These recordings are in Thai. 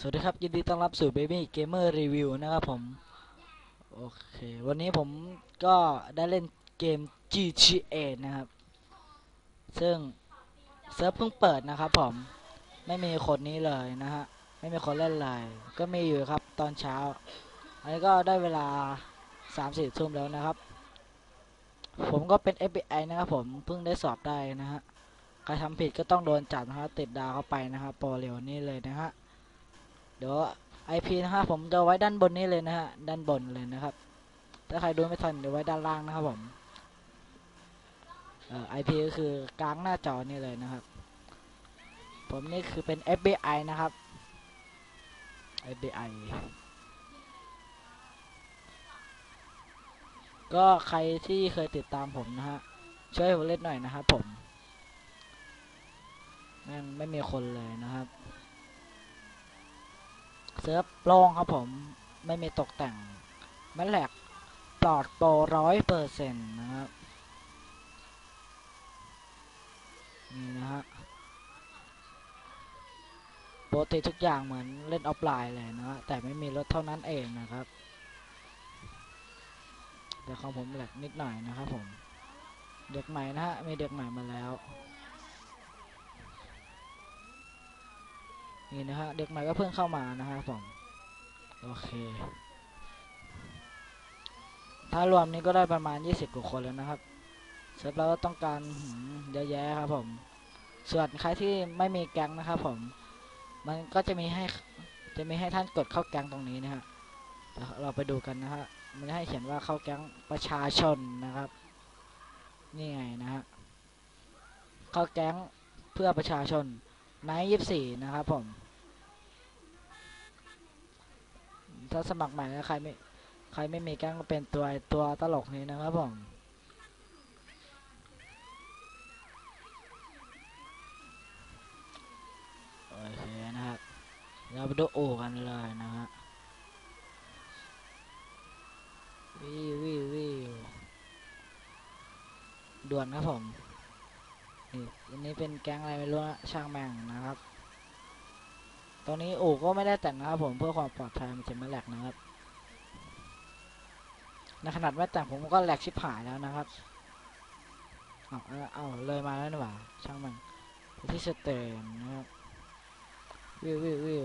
สวัสดีครับ ยินดีต้อนรับสู่ Baby Gamer Review นะครับผม โอเค วันนี้ผมก็ได้เล่นเกม GTA นะครับ ซึ่งเซิร์ฟเพิ่งเปิดนะครับผม ไม่มีคนนี้เลยนะฮะ ไม่มีคนเล่นเลย ก็มีอยู่ครับตอนเช้า อันนี้ก็ได้เวลา3 4ทุ่มแล้วนะครับ ผมก็เป็น FBI นะครับผมเพิ่งได้สอบได้นะฮะ ใครทำผิดก็ต้องโดนจับนะฮะติดดาวเข้าไปนะครับโปรเร็วนี่เลยนะฮะ เดี๋ยว IP นะฮะผมจะไว้ด้านบนนี้เลยนะฮะด้านบนเลยนะครับ ถ้าใครดูไม่ทันเดี๋ยวไว้ด้านล่างนะครับผมเอ่อ IP ก็คือกลางหน้าจอนี่เลยนะครับ ผมนี่คือเป็น FBI นะครับ FBI ก็ใครที่เคยติดตามผมนะฮะช่วยผมเล่นหน่อยนะครับผมแม่งไม่มีคนเลยนะครับ เซิร์ฟโล่งครับผมไม่มีตกแต่งไม่แหลกปลอดโปรร้อยเปอร์เซ็นต์นะครับนี่นะฮะปกติทุกอย่างเหมือนเล่นออฟไลน์เลยนะฮะแต่ไม่มีรถเท่านั้นเองนะครับแต่ของผมแหลกนิดหน่อยนะครับผมเด็กใหม่นะฮะมีเด็กใหม่มาแล้ว นี่นะฮะเด็กใหม่ก็เพิ่งเข้ามานะฮะผมโอเค ถ้ารวมนี้ก็ได้ประมาณ 20กว่าคนแล้วนะครับเสร็จแล้วก็ต้องการเยอะแยะครับผม ส่วนใครที่ไม่มีแก๊งนะครับผม มันก็จะมีให้จะมีให้ท่านกดเข้าแก๊งตรงนี้นะฮะเดี๋ยวเราไปดูกันนะฮะมันให้เขียนว่าเข้าแก๊งประชาชนนะครับ นี่ไงนะฮะเข้าแก๊งเพื่อประชาชน ไนท์ยี่สี่นะครับผม ถ้าสมัครใหม่แล้วใครไม่ใครไม่มีแก๊งก็เป็นตัวตัวตลกนี้นะครับผมโอเคนะครับเราไปดูโอกันเลยนะฮะวิววิววิวด่วนครับผม อันนี้เป็นแก๊งอะไรไม่รู้ช่างแม่งนะครับ ตรงนี้โอ้ก็ไม่ได้แต่งนะครับผมเพื่อความปลอดภัยมันจะไม่แหลกนะครับ ในขนาดไม่แต่งผมก็แหลกชิบหายแล้วนะครับ เอาเอาเลยมาแล้วนี่หว่าช่างมันที่สเตนนะครับ วิววิววิว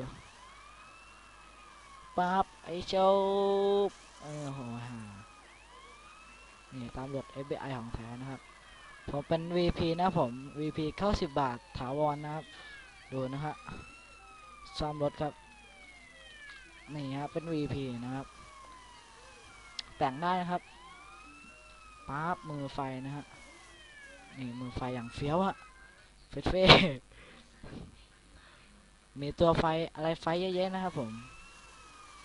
ปั๊บไอโชบเออโหฮานี่ตามรถ FBI ของแท้นะครับ ผมเป็น VP นะผม VP เข้า 10 บาทถาวรนะครับ ดูนะฮะซ่อมรถครับ นี่ครับเป็น VP นะครับ แต่งได้นะครับปั๊บมือไฟนะฮะ นี่มือไฟอย่างเฟี้ยวอะเฟสเฟมีตัวไฟอะไรไฟเยอะแยะนะครับผม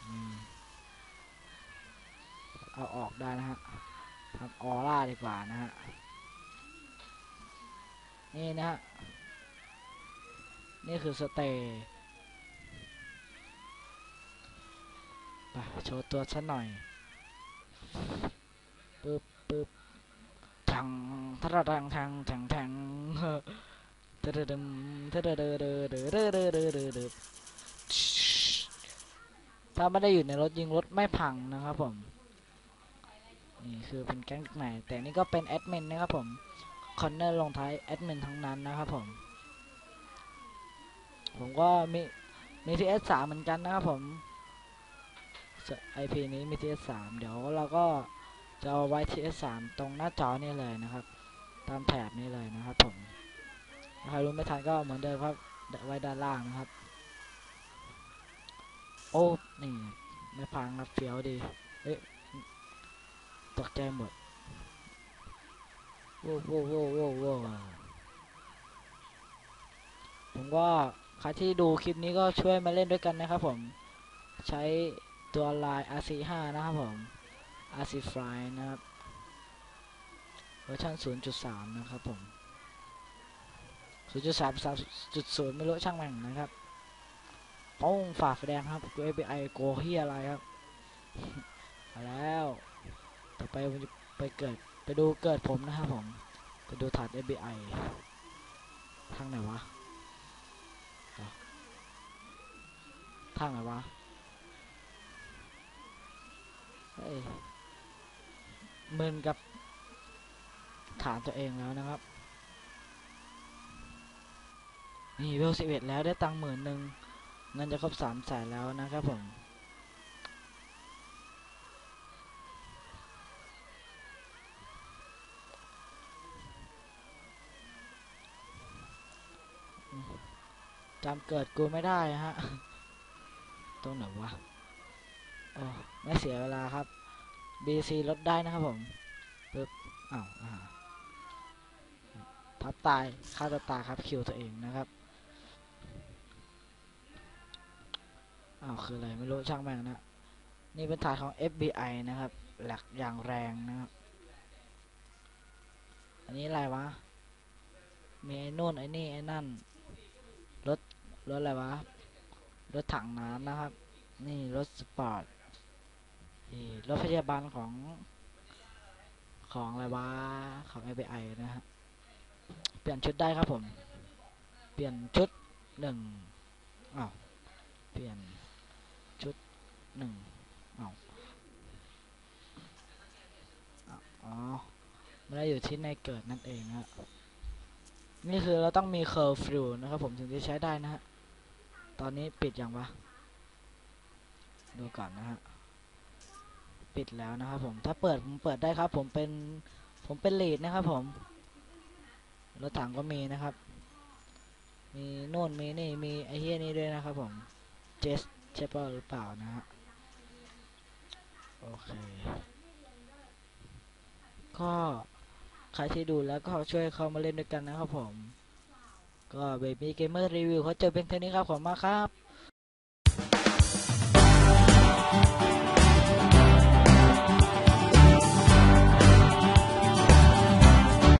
อมเอาออกได้นะฮะทำออร่าดีกว่านะฮะ นี่นะฮะ นี่คือสเตย์ไปโชว์ตัวสักหน่อย ปึ๊บปึ๊บทังทะระทังทังทังทังเฮ้อเดอเดมเดอเดเดอเดเดอเดเดอเดเดอเดถ้าไม่ได้อยู่ในรถยิงรถไม่พังนะครับผม นี่คือเป็นแก๊งไหนแต่นี่ก็เป็นแอดมินนะครับผม คอนเนอร์ลงท้ายแอดมินทั้งนั้นนะครับผม ผมก็มีมีทีเอสสามเหมือนกันนะครับผมไอพีนี้มีทีเอสสามเดี๋ยวเราก็จะเอาไว้ทีเอสสามตรงหน้าจอนี่เลยนะครับ ตามแถบนี้เลยนะครับผมใครรู้ไม่ทันก็เหมือนเดิมครับไว้ด้านล่างนะครับ โอ้ นี่ ไม่พังครับเฟี้ยวดี เอ๊ะตกใจหมด โว้วโว้โว้วโว้โว้ผมก็ใครที่ดูคลิปนี้ก็ช่วยมาเล่นด้วยกันนะครับผม ใช้ตัวลาย RC5 นะครับผม RC Fly นะครับเวอร์ชัน0.3 นะครับผม 0.3 3.0 ไม่รู้ช่างแม่งนะครับป้องฝ่าไฟแดงครับกู FBI โกเฮียอะไรครับ มาแล้ว ต่อไปผมจะไปเกิด ไปดูเกิดผมนะครับผม ไปดูฐาน FBI ทางไหนวะทางไหนวะเฮ้ยมึนกับฐานตัวเองแล้วนะครับ นี่เวลสิบเอ็ดแล้วได้ตังค์หมื่นหนึ่งเงินจะครบสามแสนแล้วนะครับผม จำเกิดกูไม่ได้ฮะ ตรงไหนวะโอ้ไม่เสียเวลาครับ BC ลดได้นะครับผมปึ๊บอ้าวอ่าทับตายฆ่าตัวตายครับคิวตัวเองนะครับอ้าวคืออะไรไม่รู้ช่างแม่งนะ นี่เป็นฐานของ FBI นะครับ หลักอย่างแรงนะครับ อันนี้อะไรวะ มีไอ้นู่นไอ้นี่ไอ้นั่น รถ รถอะไรวะ รถถังน้ำนะครับ นี่รถสปอร์ตนี่รถพยาบาลของ ของอะไรวะ ของ FBI นะฮะ เปลี่ยนชุดได้ครับผม เปลี่ยนชุดหนึ่งอ้าวเปลี่ยนชุดหนึ่งอ้าวอ๋อไม่ได้อยู่ที่ในเกิดนั่นเองฮะ นี่คือเราต้องมีเคอร์ฟิวนะครับผมถึงจะใช้ได้นะฮะ ตอนนี้ปิดยังวะ ดูก่อนนะฮะ ปิดแล้วนะครับผม ถ้าเปิดผมเปิดได้ครับ ผมเป็น ผมเป็นลีดนะครับผม รถถังก็มีนะครับ มีโน่นมีนี่ มีไอเฮียนี่ด้วยนะครับผม เจสใช่เปล่าหรือเปล่านะฮะ โอเค ก็ ใครที่ดูแล้วก็ช่วยเข้ามาเล่นด้วยกันนะครับผม ก็เบบี้เกมเมอร์รีวิวเขาเจอเป็นเท่านี้ครับ ขอบคุณมากครับ